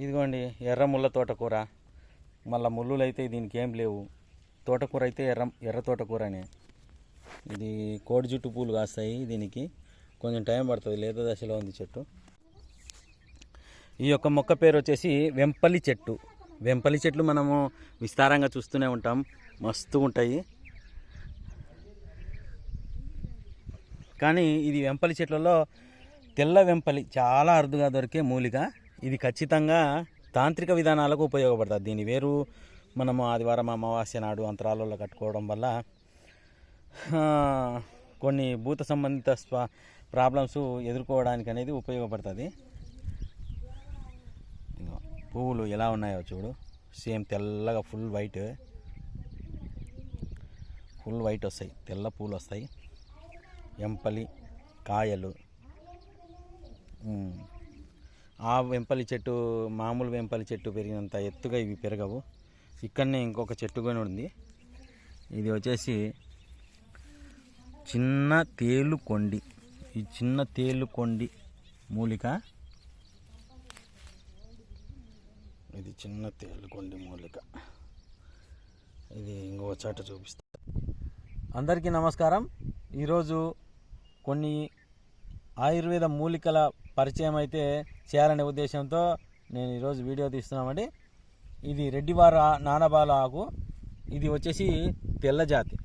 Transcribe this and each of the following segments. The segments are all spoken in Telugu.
ఇదిగోండి ఎర్ర ముళ్ళ తోటకూర. మళ్ళీ ముళ్ళులు అయితే దీనికి ఏం లేవు. తోటకూర అయితే ఎర్ర ఎర్ర తోటకూరనే. ఇది కోడి జుట్టు పూలు కాస్తాయి దీనికి. కొంచెం టైం పడుతుంది లేత దశలో ఉంది చెట్టు. ఈ యొక్క మొక్క పేరు వచ్చేసి వెంపలి చెట్టు. వెంపలి చెట్లు మనము విస్తారంగా చూస్తూనే ఉంటాం. మస్తు ఉంటాయి. కానీ ఇది వెంపలి చెట్లలో తెల్ల వెంపలి చాలా అరుదుగా దొరికే మూలిక. ఇది ఖచ్చితంగా తాంత్రిక విధానాలకు ఉపయోగపడుతుంది. దీని వేరు మనము ఆదివారం అమావాస్య నాడు అంతరాలలో కట్టుకోవడం వల్ల కొన్ని భూత సంబంధిత స్వ ప్రాబ్లమ్స్ ఎదుర్కోవడానికి అనేది ఉపయోగపడుతుంది. పువ్వులు ఎలా ఉన్నాయో చూడు. సేమ్ తెల్లగా ఫుల్ వైట్. ఫుల్ వైట్ వస్తాయి. తెల్ల పూలు వస్తాయి. ఎంపలి కాయలు. ఆ వెంపలి చెట్టు మామూలు వెంపలి చెట్టు పెరిగినంత ఎత్తుగా ఇవి పెరగవు. ఇక్కడనే ఇంకొక చెట్టు కూడా ఉంది. ఇది వచ్చేసి చిన్న తేలు కొండి. ఈ చిన్న తేలు కొండి మూలిక. ఇది చిన్న తేలు కొండి మూలిక. ఇది ఇంకో చాట చూపిస్తా. అందరికీ నమస్కారం. ఈరోజు కొన్ని ఆయుర్వేద మూలికల పరిచయం అయితే చేయాలనే ఉద్దేశంతో నేను ఈరోజు వీడియో తీస్తున్నామండి. ఇది రెడ్డివార నానబాల ఆకు. ఇది వచ్చేసి తెల్ల జాతి.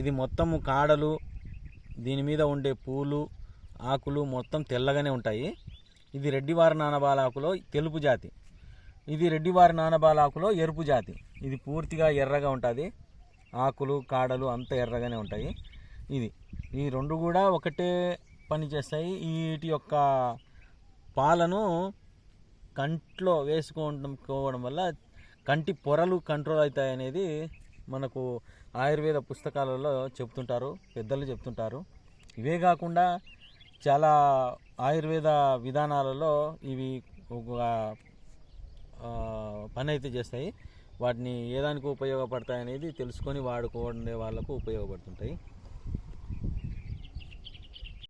ఇది మొత్తము కాడలు దీని మీద ఉండే పూలు ఆకులు మొత్తం తెల్లగానే ఉంటాయి. ఇది రెడ్డివారి నానబాల ఆకులో తెలుపు జాతి. ఇది రెడ్డివారి నానబాల ఆకులో ఎరుపు జాతి. ఇది పూర్తిగా ఎర్రగా ఉంటుంది. ఆకులు కాడలు అంత ఎర్రగానే ఉంటాయి. ఇది. ఈ రెండు కూడా ఒకటే పని చేస్తాయి వీటి యొక్క పాలను కంట్లో వేసుకోవడం వల్ల కంటి పొరలు కంట్రోల్ అవుతాయి అనేది మనకు ఆయుర్వేద పుస్తకాలలో చెప్తుంటారు పెద్దలు చెప్తుంటారు ఇవే కాకుండా చాలా ఆయుర్వేద విధానాలలో ఇవి ఒక పని అయితే చేస్తాయి. వాటిని ఏ దానికి ఉపయోగపడతాయి అనేది తెలుసుకొని వాడుకోవడే వాళ్ళకు ఉపయోగపడుతుంటాయి.